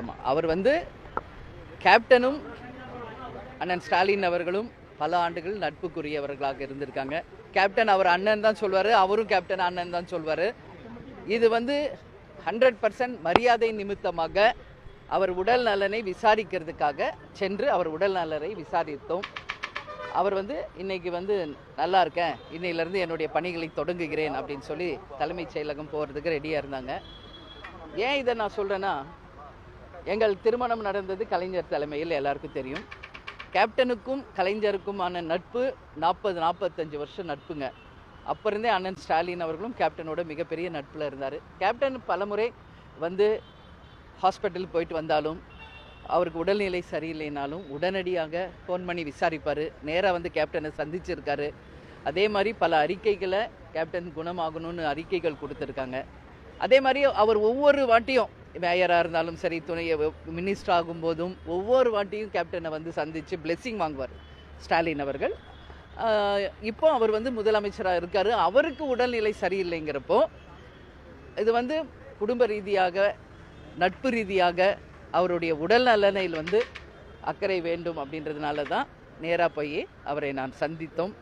ஆமாம் அவர் வந்து கேப்டனும் அண்ணன் ஸ்டாலின் அவர்களும் பல ஆண்டுகள் நட்புக்குரியவர்களாக இருந்திருக்காங்க. கேப்டன் அவர் அண்ணன் தான் சொல்வார் அவரும் கேப்டன் அண்ணன் தான் சொல்வார். இது வந்து ஹண்ட்ரட் பர்சன்ட் மரியாதை நிமித்தமாக அவர் உடல் நலனை விசாரிக்கிறதுக்காக சென்று அவர் உடல் நலனை விசாரித்தோம். அவர் வந்து இன்னைக்கு வந்து நல்லா இருக்கேன். இன்னையிலேருந்து என்னுடைய பணிகளை தொடங்குகிறேன் அப்படின்னு சொல்லி தலைமைச் செயலகம் போகிறதுக்கு ரெடியாக இருந்தாங்க. ஏன் இதை நான் சொல்கிறேன்னா எங்கள் திருமணம் நடந்தது கலைஞர் தலைமையில் எல்லாருக்கும் தெரியும். கேப்டனுக்கும் கலைஞருக்குமான நட்பு நாற்பது நாற்பத்தஞ்சு வருஷம் நட்புங்க. அப்போ இருந்தே அண்ணன் ஸ்டாலின் அவர்களும் கேப்டனோட மிகப்பெரிய நட்பில் இருந்தார். கேப்டன் பலமுறை வந்து ஹாஸ்பிட்டல் போயிட்டு வந்தாலும் அவருக்கு உடல்நிலை சரியில்லைனாலும் உடனடியாக ஃபோன் பண்ணி விசாரிப்பார். நேராக வந்து கேப்டனை சந்திச்சிருக்காரு. அதே மாதிரி பல அறிக்கைகளை கேப்டன் குணமாகணும்னு அறிக்கைகள் கொடுத்துருக்காங்க. அதே மாதிரி அவர் ஒவ்வொரு வாட்டியும் மேயராக இருந்தாலும் சரி துணை மினிஸ்டர் ஆகும்போதும் ஒவ்வொரு வாட்டியும் கேப்டனை வந்து சந்தித்து பிளெஸ்ஸிங் வாங்குவார் ஸ்டாலின் அவர்கள். இப்போ அவர் வந்து முதலமைச்சராக இருக்கார். அவருக்கு உடல்நிலை சரியில்லைங்கிறப்போ இது வந்து குடும்ப ரீதியாக நட்பு ரீதியாக அவருடைய உடல் நலனில் வந்து அக்கறை வேண்டும் அப்படின்றதுனால தான் நேராக போய் அவரை நான் சந்தித்தோம்.